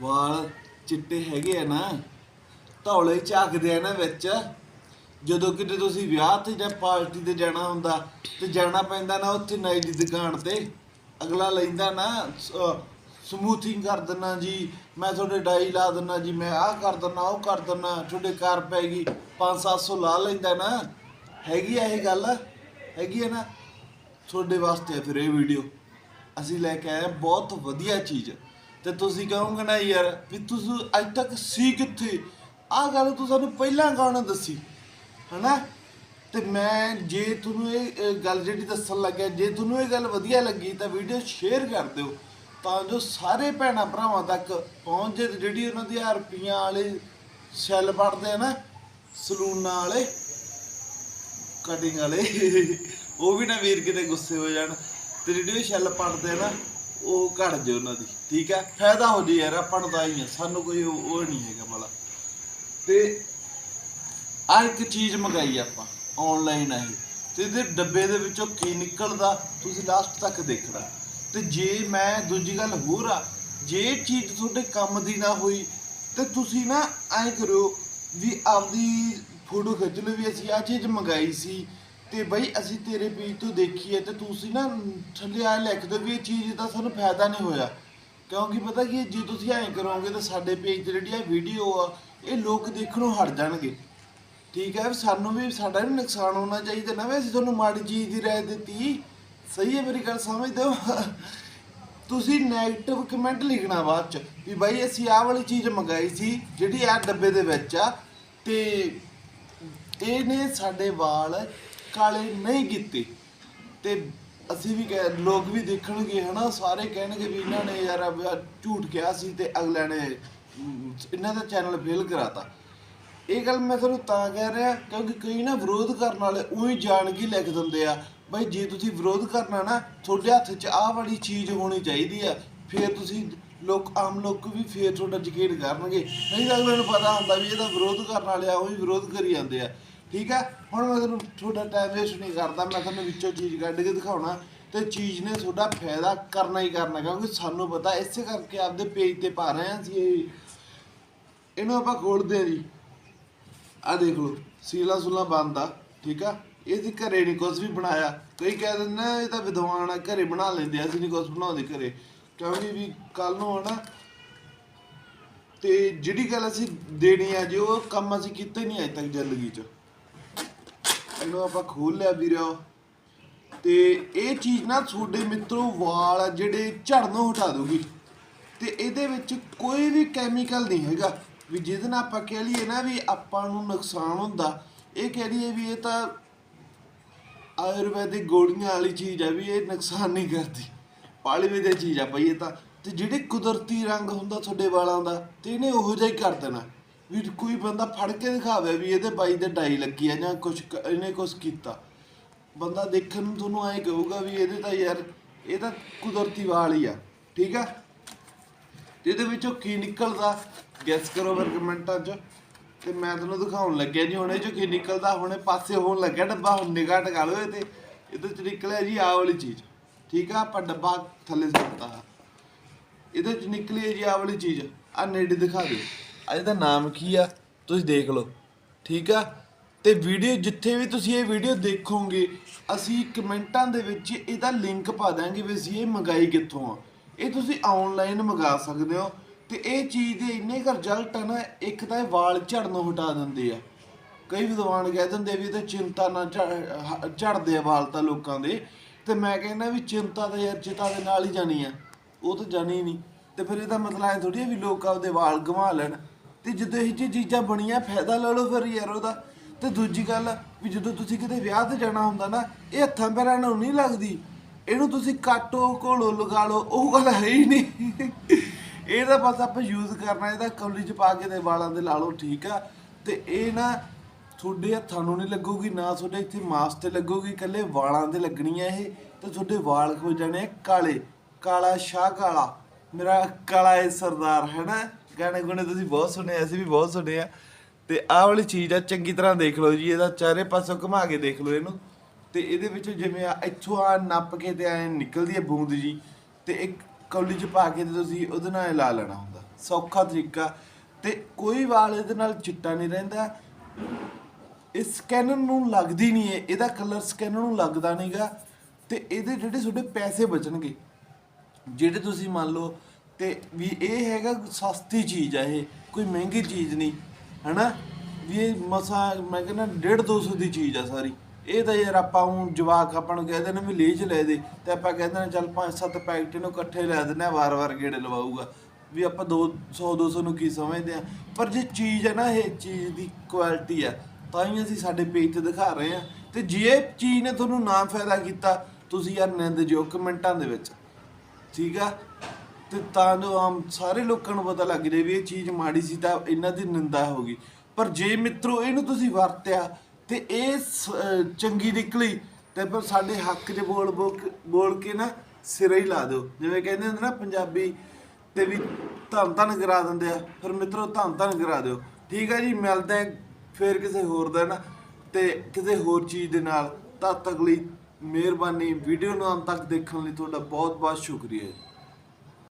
ਵਾਲ ਚਿੱਟੇ ਹੈਗੇ ਆ ਨਾ, ਧੌਲੇ ਝਾਕਦੇ ਆ ਨਾ ਵਿੱਚ। ਜਦੋਂ ਕਿਤੇ ਤੁਸੀਂ ਵਿਆਹ ਤੇ ਜਾਂ ਪਾਰਟੀ ਤੇ ਜਾਣਾ ਹੁੰਦਾ ਤੇ ਜਾਣਾ ਪੈਂਦਾ ਨਾ ਉੱਥੇ ਨਾਈ ਦੀ ਦੁਕਾਨ ਤੇ। ਅਗਲਾ ਲੈਂਦਾ ਨਾ ਸਮੂਥਿੰਗ ਕਰ ਦਿੰਨਾ ਜੀ, ਮੈਂ ਤੁਹਾਡੇ ਡਾਈ ਲਾ ਦਿੰਨਾ ਜੀ, ਮੈਂ ਆਹ ਕਰ ਦਿੰਨਾ, ਉਹ ਕਰ ਦਿੰਨਾ, ਤੁਹਾਡੇ ਕਾਰ ਪੈ ਗਈ 5-700 ਲਾ ਲੈਂਦਾ ਨਾ। ਹੈਗੀ ਆ ਇਹ ਗੱਲ? ਹੈਗੀ ਆ ਨਾ? ਤੁਹਾਡੇ ਵਾਸਤੇ ਫਿਰ ਇਹ ਵੀਡੀਓ ਅਸੀਂ ਲੈ ਕੇ ਆਏ ਬਹੁਤ ਵਧੀਆ ਚੀਜ਼। ਤੇ ਤੁਸੀਂ ਕਹੋਗੇ ਨਾ ਯਾਰ ਵੀ ਤੁਸੀਂ ਅੱਜ ਤੱਕ ਸੀ ਕਿੱਥੇ? ਆਹ ਗੱਲ ਤੂੰ ਸਾਨੂੰ ਪਹਿਲਾਂ ਗਾਣਾ ਦੱਸੀ? ਹਨਾ? ਤੇ ਮੈਂ ਜੇ ਤੁਹਾਨੂੰ ਇਹ ਗੱਲ ਜਿਹੜੀ ਦੱਸਣ ਲੱਗਿਆ, ਜੇ ਤੁਹਾਨੂੰ ਇਹ ਗੱਲ ਵਧੀਆ ਲੱਗੀ ਤਾਂ ਵੀਡੀਓ ਸ਼ੇਅਰ ਕਰ ਦਿਓ। ਤਾਂ ਜੋ ਸਾਰੇ ਭੈਣਾਂ ਭਰਾਵਾਂ ਤੱਕ ਪਹੁੰਚ ਜੇ ਜਿਹੜੀ ਉਹਨਾਂ ਦੀ ਰੁਪਈਆਂ ਵਾਲੇ ਸੈੱਲ ਪੜਦੇ ਆ ਨਾ, ਸਲੂਨਾਂ ਵਾਲੇ ਕਟਿੰਗ ਵਾਲੇ, ਉਹ ਵੀ ਨਾ ਵੀਰ ਕਿਤੇ ਗੁੱਸੇ ਹੋ ਜਾਣ। ਤੇ ਜਿਹੜੇ ਛੱਲ ਪੜਦੇ ਆ ਨਾ ਉਹ ਘੜ ਜੇ ਉਹਨਾਂ ਦੀ, ਠੀਕ ਹੈ? ਫਾਇਦਾ ਹੋ ਜੇ ਯਾਰ, ਆਪਾਂ ਨੂੰ ਤਾਂ ਹੀ ਆ, ਸਾਨੂੰ ਕੋਈ ਉਹ ਉਹ ਨਹੀਂ ਹੈਗਾ ਵਾਲਾ ਤੇ ਆ ਇੱਕ ਚੀਜ਼ ਮੰਗਾਈ ਆਪਾਂ ਆਨਲਾਈਨ ਆਹੀ। ਇਹ ਤੇ ਇਹਦੇ ਡੱਬੇ ਦੇ ਵਿੱਚੋਂ ਕੀ ਨਿਕਲਦਾ, ਤੁਸੀਂ ਲਾਸਟ ਤੱਕ ਦੇਖਣਾ। ਤੇ ਜੇ ਮੈਂ ਦੂਜੀ ਗੱਲ ਹੋਰ ਆ, ਜੇ ਚੀਜ਼ ਤੁਹਾਡੇ ਕੰਮ ਦੀ ਨਾ ਹੋਈ, ਤੇ ਤੁਸੀਂ ਨਾ ਐਂ ਕਰਿਓ ਵੀ ਆਪਦੀ ਫੋਟੋ ਖਿੱਚ ਲਓ ਵੀ ਅਸੀਂ ਆ ਚੀਜ਼ ਮੰਗਾਈ ਸੀ। ਤੇ ਬਈ ਅਸੀਂ ਤੇਰੇ ਪੇਜ ਤੋਂ ਦੇਖੀ ਹੈ ਤੇ ਤੁਸੀਂ ਨਾ ਥੱਲੇ ਆ ਲਿਖ ਦਿਓ ਵੀ ਇਹ ਚੀਜ਼ ਦਾ ਸਾਨੂੰ ਫਾਇਦਾ ਨਹੀਂ ਹੋਇਆ। ਕਿਉਂਕਿ ਪਤਾ ਕੀ ਹੈ, ਜੇ ਤੁਸੀਂ ਐਂ ਕਰੋਗੇ ਤਾਂ ਸਾਡੇ ਪੇਜ ਤੇ ਜਿਹੜੀ ਆ ਵੀਡੀਓ ਆ ਇਹ ਲੋਕ ਦੇਖਣੋਂ ਹਟ ਜਾਣਗੇ। ਠੀਕ ਹੈ ਵੀ ਸਾਨੂੰ ਵੀ ਸਾਡਾ ਵੀ ਨੁਕਸਾਨ ਹੋਣਾ ਚਾਹੀਦਾ ਨਾ ਵੀ ਅਸੀਂ ਤੁਹਾਨੂੰ ਮਾੜੀ ਚੀਜ਼ ਦੀ ਰਾਏ ਦਿੱਤੀ। ਸਹੀ ਹੈ ਮੇਰੀ ਗੱਲ ਸਮਝਦੇ ਹੋ? ਤੁਸੀਂ 네ਗੇਟਿਵ ਕਮੈਂਟ ਲਿਖਣਾ ਬਾਅਦ ਚ ਵੀ ਬਾਈ ਅਸੀਂ ਆਹ ਵਾਲੀ ਚੀਜ਼ ਮੰਗਾਈ ਸੀ ਜਿਹੜੀ ਆ ਡੱਬੇ ਦੇ ਵਿੱਚ ਆ ਤੇ ਇਹਨੇ ਸਾਡੇ ਵਾਲ ਕਾਲੇ ਨਹੀਂ ਕੀਤੇ। ਤੇ ਅਸੀਂ ਵੀ ਕਹਿ ਲੋਕ ਵੀ ਦੇਖਣਗੇ ਹਨਾ? ਸਾਰੇ ਕਹਿਣਗੇ ਵੀ ਇਹਨਾਂ ਨੇ ਯਾਰ ਆਹ ਝੂਠ ਕਿਹਾ ਸੀ ਤੇ ਅਗਲਿਆਂ ਨੇ ਅਮ, ਇਹਨਾਂ ਦਾ ਚੈਨਲ ਫੇਲ ਕਰਾਤਾ। ਇਹ ਗੱਲ ਮੈਂ ਤੁਹਾਨੂੰ ਤਾਂ ਕਹਿ ਰਿਹਾ ਕਿਉਂਕਿ ਕਈ ਨਾ ਵਿਰੋਧ ਕਰਨ ਵਾਲੇ ਉਹੀ ਜਾਣ ਕੇ ਲਿਖ ਦਿੰਦੇ ਆ ਬਈ ਜੇ ਤੁਸੀਂ ਵਿਰੋਧ ਕਰਨਾ ਨਾ ਤੁਹਾਡੇ ਹੱਥ 'ਚ ਆਹ ਵਾਲੀ ਚੀਜ਼ ਹੋਣੀ ਚਾਹੀਦੀ ਆ ਫਿਰ ਤੁਸੀਂ ਲੋਕ ਆਮ ਲੋਕ ਵੀ ਫਿਰ ਤੁਹਾਡਾ ਯਕੀਨ ਕਰਨਗੇ। ਨਹੀਂ ਤਾਂ ਅਗਲੇ ਨੂੰ ਪਤਾ ਹੁੰਦਾ ਵੀ ਇਹਦਾ ਵਿਰੋਧ ਕਰਨ ਵਾਲੇ ਆ ਉਹੀ ਵਿਰੋਧ ਕਰੀ ਜਾਂਦੇ ਆ। ਠੀਕ ਹੈ? ਹੁਣ ਮੈਂ ਤੁਹਾਨੂੰ ਤੁਹਾਡਾ ਟਾਈਮ ਵੇਸਟ ਨਹੀਂ ਕਰਦਾ, ਮੈਂ ਤੁਹਾਨੂੰ ਵਿੱਚੋਂ ਚੀਜ਼ ਕੱਢ ਕੇ ਦਿਖਾਉਣਾ ਤੇ ਚੀਜ਼ ਨੇ ਤੁਹਾਡਾ ਫਾਇਦਾ ਕਰਨਾ ਹੀ ਕਰਨਾ, ਕਿਉਂਕਿ ਸਾਨੂੰ ਪਤਾ ਇਸੇ ਕਰਕੇ ਆਪਦੇ ਪੇਜ ਤੇ ਪਾ ਰਹੇ ਹਾਂ ਅਸੀਂ ਇਹ। ਇਹਨੂੰ ਆਪਾਂ ਖੋਲਦੇ ਹਾਂ ਜੀ। ਆ ਦੇਖ ਲਓ, ਸੀਲਾ ਸੁਲਾ ਬੰਦ ਆ, ਠੀਕ ਆ? ਇਹਦੀ ਘਰੇ ਨਹੀਂ ਕੁਝ ਵੀ ਬਣਾਇਆ। ਕਈ ਕਹਿ ਦਿੰਦੇ ਨੇ ਇਹ ਤਾਂ ਵਿਦਵਾਨ ਆ, ਘਰੇ ਬਣਾ ਲੈਂਦੇ ਆ, ਅਸੀਂ ਨਹੀਂ ਕੁਝ ਬਣਾਉਂਦੇ ਘਰੇ। ਕਿਉਂਕਿ ਵੀ ਕੱਲ ਨੂੰ ਹਨਾ, ਤੇ ਜਿਹੜੀ ਗੱਲ ਅਸੀਂ ਦੇਣੀ ਆ ਜੀ, ਉਹ ਕੰਮ ਅਸੀਂ ਕੀਤੇ ਨਹੀਂ ਅਜੇ ਤੱਕ ਜ਼ਿੰਦਗੀ 'ਚ। ਇਹਨੂੰ ਆਪਾਂ ਖੋਲ ਲਿਆ ਵੀਰੋ। ਤੇ ਇਹ ਚੀਜ਼ ਨਾ ਤੁਹਾਡੇ ਮਿੱਤਰੋ ਵਾਲ ਜਿਹੜੇ ਝੜਨੋਂ ਹਟਾ ਦੂਗੀ ਤੇ ਇਹਦੇ ਵਿੱਚ ਕੋਈ ਵੀ ਕੈਮੀਕਲ ਨਹੀਂ ਹੈਗਾ। ਵੀ ਜਿਹਦੇ ਨਾਲ ਆਪਾਂ ਕਹਿ ਲਈਏ ਨਾ ਵੀ ਆਪਾਂ ਨੂੰ ਨੁਕਸਾਨ ਹੁੰਦਾ। ਇਹ ਕਹਿ ਲਈਏ ਵੀ ਇਹ ਤਾਂ ਆਯੁਰਵੈਦਿਕ ਗੋਲੀਆਂ ਵਾਲੀ ਚੀਜ਼ ਆ ਵੀ ਇਹ ਨੁਕਸਾਨ ਨਹੀਂ ਕਰਦੀ। ਪਾਲੀਵੇ ਦੀ ਚੀਜ਼ ਆ ਪਈ ਇਹ ਤਾਂ। ਤੇ ਜਿਹੜੇ ਕੁਦਰਤੀ ਰੰਗ ਹੁੰਦਾ ਤੁਹਾਡੇ ਵਾਲਾਂ ਦਾ, ਤੇ ਇਹਨੇ ਉਹੋ ਜਿਹਾ ਹੀ ਕਰ ਦੇਣਾ। ਵੀ ਕੋਈ ਬੰਦਾ ਫੜ ਕੇ ਦਿਖਾਵੇ ਵੀ ਇਹਦੇ ਬਾਈ ਦੇ ਡਾਈ ਲੱਗੀ ਆ ਜਾਂ ਕੁਝ ਇਹਨੇ ਕੁਝ ਕੀਤਾ। ਬੰਦਾ ਦੇਖਣ ਨੂੰ ਤੁਹਾਨੂੰ ਐਂ ਕਹੂਗਾ ਵੀ ਇਹਦੇ ਤਾਂ ਯਾਰ ਇਹ ਤਾਂ ਕੁਦਰਤੀ ਵਾਲ ਹੀ ਆ, ਠੀਕ ਆ? ਇਹਦੇ ਵਿੱਚੋਂ ਕੀ ਨਿਕਲਦਾ? ਗੈਸ ਕਰੋ ਫਿਰ ਕਮੈਂਟਾਂ 'ਚ। ਤੇ ਮੈਂ ਤੁਹਾਨੂੰ ਦਿਖਾਉਣ ਲੱਗਿਆ ਜੀ, ਹੁਣੇ ਇਹ 'ਚੋਂ ਕੀ ਨਿਕਲਦਾ, ਹੁਣੇ ਪਾਸੇ ਹੋਣ ਲੱਗਿਆ ਡੱਬਾ, ਹੁਣ ਨਿਗਾਹ ਟਕਾ ਲਓ ਇਹਦੇ। ਇਹਦੇ 'ਚ ਨਿਕਲਿਆ ਜੀ ਆਹ ਵਾਲੀ ਚੀਜ਼, ਠੀਕ ਆ? ਆਪਾਂ ਡੱਬਾ ਥੱਲੇ ਸੁੱਟਤਾ। ਇਹਦੇ 'ਚ ਨਿਕਲੀ ਹੈ ਜੀ ਆਹ ਵਾਲੀ ਚੀਜ਼। ਆ ਨੇੜੇ ਦਿਖਾ ਦਿਓ। ਆ ਇਹਦਾ ਨਾਮ ਕੀ ਆ? ਤੁਸੀਂ ਦੇਖ ਲਓ। ਠੀਕ ਆ? ਤੇ ਵੀਡੀਓ ਜਿੱਥੇ ਵੀ ਤੁਸੀਂ ਇਹ ਵੀਡੀਓ ਦੇਖੋਗੇ, ਅਸੀਂ ਕਮੈਂਟਾਂ ਦੇ ਵਿੱਚ ਇਹਦਾ ਲਿੰਕ ਪਾ ਦਾਂਗੇ ਵੀ ਅਸੀਂ ਇਹ ਮੰਗਾਈ ਕਿੱਥੋਂ ਆ। ਇਹ ਤੁਸੀਂ ਆਨਲਾਈਨ ਮੰਗਾ ਸਕਦੇ ਹੋ। ਤੇ ਇਹ ਚੀਜ਼ ਦੇ ਇੰਨੇ ਕੁ ਰਿਜ਼ਲਟ ਆ ਨਾ, ਇੱਕ ਤਾਂ ਇਹ ਵਾਲ ਝੜਨੋਂ ਹਟਾ ਦਿੰਦੇ ਆ। ਕਈ ਵਿਦਵਾਨ ਕਹਿ ਦਿੰਦੇ ਵੀ ਇਹ ਤਾਂ ਚਿੰਤਾ ਨਾ ਝ- ਝੜਦੇ ਆ ਵਾਲ ਤਾਂ ਲੋਕਾਂ ਦੇ। ਤੇ ਮੈਂ ਕਹਿੰਦਾ ਵੀ ਚਿੰਤਾ ਤਾਂ ਯਾਰ ਚਿਤਾ ਦੇ ਨਾਲ ਹੀ ਜਾਣੀ ਆ, ਉਹ ਤਾਂ ਜਾਣੀ ਨਹੀਂ। ਤੇ ਫਿਰ ਇਹਦਾ ਮਤਲਬ ਐ ਥੋੜੀ ਵੀ ਲੋਕ ਆਪਦੇ ਵਾਲ ਗਵਾ ਲੈਣ। ਤੇ ਜਦੋਂ ਇਹ ਜਿਹੀ ਚੀਜ਼ਾਂ ਬਣੀਆਂ, ਫਾਇਦਾ ਲੈ ਲਓ ਫਿਰ ਯਾਰ ਉਹਦਾ। ਤੇ ਦੂਜੀ ਗੱਲ, ਵੀ ਜਦੋਂ ਤੁਸੀਂ ਕਿਤੇ ਵਿਆਹ ਤੇ ਜਾਣਾ ਹੁੰਦਾ ਨਾ, ਇਹ ਹੱਥਾਂ ਪੈਰਾਂ ਨੂੰ ਨਹੀਂ ਲੱਗਦੀ। ਇਹਨੂੰ ਤੁਸੀਂ ਕਾਟੋ, ਘੋਲੋ, ਲਗਾ ਲਓ, ਉਹ ਗੱਲ ਹੈ ਹੀ ਨਹੀਂ। ਇਹਦਾ ਬਸ ਆਪਾਂ ਯੂਜ਼ ਕਰਨਾ, ਇਹਦਾ ਕੌਲੀ ਚ ਪਾ ਕੇ ਤੇ ਵਾਲਾਂ ਦੇ ਲਾ ਲਓ, ਠੀਕ ਆ। ਤੇ ਇਹ ਨਾ ਤੁਹਾਡੇ ਹੱਥਾਂ ਨੂੰ ਨਹੀਂ ਲੱਗੂਗੀ, ਨਾ ਤੁਹਾਡੇ ਇੱਥੇ ਮਾਸ ਤੇ ਲੱਗੂਗੀ, ਇਕੱਲੇ ਵਾਲਾਂ ਤੇ ਲੱਗਣੀ ਆ ਇਹ। ਤੇ ਤੁਹਾਡੇ ਵਾਲ ਹੋ ਜਾਣੇ ਕਾਲੇ, ਕਾਲਾ ਸ਼ਾਹ ਕਾਲਾ। ਮੇਰਾ ਕਾਲਾ ਇਹ ਸਰਦਾਰ ਹੈ ਨਾ ਗਾਣੇ ਗੁਣੇ ਤੁਸੀਂ ਬਹੁਤ ਸੁਣੇ ਅਸੀਂ ਵੀ ਬਹੁਤ ਸੁਣੇ ਆ ਤੇ ਆਹ ਵਾਲੀ ਚੀਜ਼ ਆ, ਚੰਗੀ ਤਰ੍ਹਾਂ ਦੇਖ ਲਓ ਜੀ, ਇਹਦਾ ਚਾਰੇ ਪਾਸੋਂ ਘੁਮਾ ਕੇ ਦੇਖ ਲਓ ਇਹਨੂੰ। ਤੇ ਇਹਦੇ ਵਿੱਚ ਜਿਵੇਂ ਆ, ਇੱਥੋਂ ਆ ਨੱਪ ਕੇ ਤੇ ਐ ਨਿਕਲਦੀ ਹੈ ਬੂੰਦ ਜੀ, ਤੇ ਇੱਕ ਕੌਲੀ ਚ ਪਾ ਕੇ ਤੇ ਤੁਸੀਂ ਉਹਦੇ ਨਾਲ ਲਾ ਲੈਣਾ ਹੁੰਦਾ। ਸੌਖਾ ਤਰੀਕਾ। ਤੇ ਕੋਈ ਵਾਲ ਇਹਦੇ ਨਾਲ ਚਿੱਟਾ ਨਹੀਂ ਰਹਿੰਦਾ। ਇਹ ਸਕੈਨਰ ਨੂੰ ਲੱਗਦੀ ਨਹੀਂ ਹੈ ਇਹਦਾ ਕਲਰ ਸਕੈਨਰ ਨੂੰ ਲੱਗਦਾ ਨਹੀਂਗਾ ਤੇ ਇਹਦੇ ਜਿਹੜੇ ਤੁਹਾਡੇ ਪੈਸੇ ਬਚਣਗੇ, ਜਿਹੜੇ ਤੁਸੀਂ ਮੰਨ ਲਓ ਤੇ ਵੀ ਇਹ ਹੈਗਾ ਸਸਤੀ ਚੀਜ਼ ਆ ਇਹ, ਕੋਈ ਮਹਿੰਗੀ ਚੀਜ਼ ਨਹੀਂ, ਹਨਾ? ਵੀ ਇਹ ਮਸਾ, ਮੈਂ ਕਹਿੰਦਾ 1.5 200 ਦੀ ਚੀਜ਼ ਆ ਸਾਰੀ। ਇਹ ਤਾਂ ਯਾਰ ਆਪਾਂ ਹੁਣ ਜਵਾਕ ਆਪਾਂ ਨੂੰ ਕਹਿੰਦੇ ਨੇ ਵੀ ਲੀਜ ਲੈ ਦੇ, ਤੇ ਆਪਾਂ ਕਹਿੰਦੇ ਨੇ ਚੱਲ 5-7 ਪੈਕਟ ਇਹਨੂੰ ਇਕੱਠੇ ਲੈ ਦਿੰਦੇ ਆ, ਵਾਰ-ਵਾਰ ਗੇੜੇ ਲਵਾਊਗਾ। ਵੀ ਆਪਾਂ 200 200 ਨੂੰ ਕੀ ਸਮਝਦੇ ਆ? ਪਰ ਜੇ ਚੀਜ਼ ਹੈ ਨਾ ਇਹ ਚੀਜ਼ ਦੀ ਕੁਆਲਿਟੀ ਆ, ਤਾਂ ਹੀ ਅਸੀਂ ਸਾਡੇ ਪੇਜ ਤੇ ਦਿਖਾ ਰਹੇ ਆ। ਤੇ ਜੇ ਚੀਜ਼ ਨੇ ਤੁਹਾਨੂੰ ਨਾ ਫਾਇਦਾ ਕੀਤਾ, ਤੁਸੀਂ ਯਾਰ ਨਿੰਦ ਜਿਓ ਕਮੈਂਟਾਂ ਦੇ ਵਿੱਚ। ਠੀਕ ਆ? ਤੇ ਤਾਂ ਜੋ ਆਮ ਸਾਰੇ ਲੋਕਾਂ ਨੂੰ ਪਤਾ ਲੱਗ ਜਾਏ ਵੀ ਇਹ ਚੀਜ਼ ਮਾੜੀ ਸੀ ਤਾਂ ਇਹਨਾਂ ਦੀ ਨਿੰਦਾ ਹੋ ਗਈ। ਪਰ ਜੇ ਮਿੱਤਰੋ, ਇਹਨੂੰ ਤੁਸੀਂ ਵਰਤਿਆ ਤੇ ਇਹ ਸ- ਚੰਗੀ ਨਿਕਲੀ ਤੇ ਫਿਰ ਸਾਡੇ ਹੱਕ 'ਚ ਬੋਲ ਬੋਲ ਕੇ- ਬੋਲ ਕੇ ਨਾ ਸਿਰੇ ਹੀ ਲਾ ਦਿਓ। ਜਿਵੇਂ ਕਹਿੰਦੇ ਹੁੰਦੇ ਨਾ ਪੰਜਾਬੀ ਤੇ ਵੀ ਧੰਨ ਧੰਨ ਕਰਾ ਦਿੰਦੇ ਆ, ਫਿਰ ਮਿੱਤਰੋ ਧੰਨ ਧੰਨ ਕਰਾ ਦਿਓ। ਠੀਕ ਆ ਜੀ, ਮਿਲਦੇ ਆ ਫਿਰ ਕਿਸੇ ਹੋਰ ਦਿਨ ਤੇ ਕਿਸੇ ਹੋਰ ਚੀਜ਼ ਦੇ ਨਾਲ। ਤਦ ਤੱਕ ਲਈ ਮਿਹਰਬਾਨੀ, ਵੀਡੀਓ ਨੂੰ ਅੰਤ ਤੱਕ ਦੇਖਣ ਲਈ ਤੁਹਾਡਾ ਬਹੁਤ ਬਹੁਤ ਸ਼ੁਕਰੀਆ ਜੀ।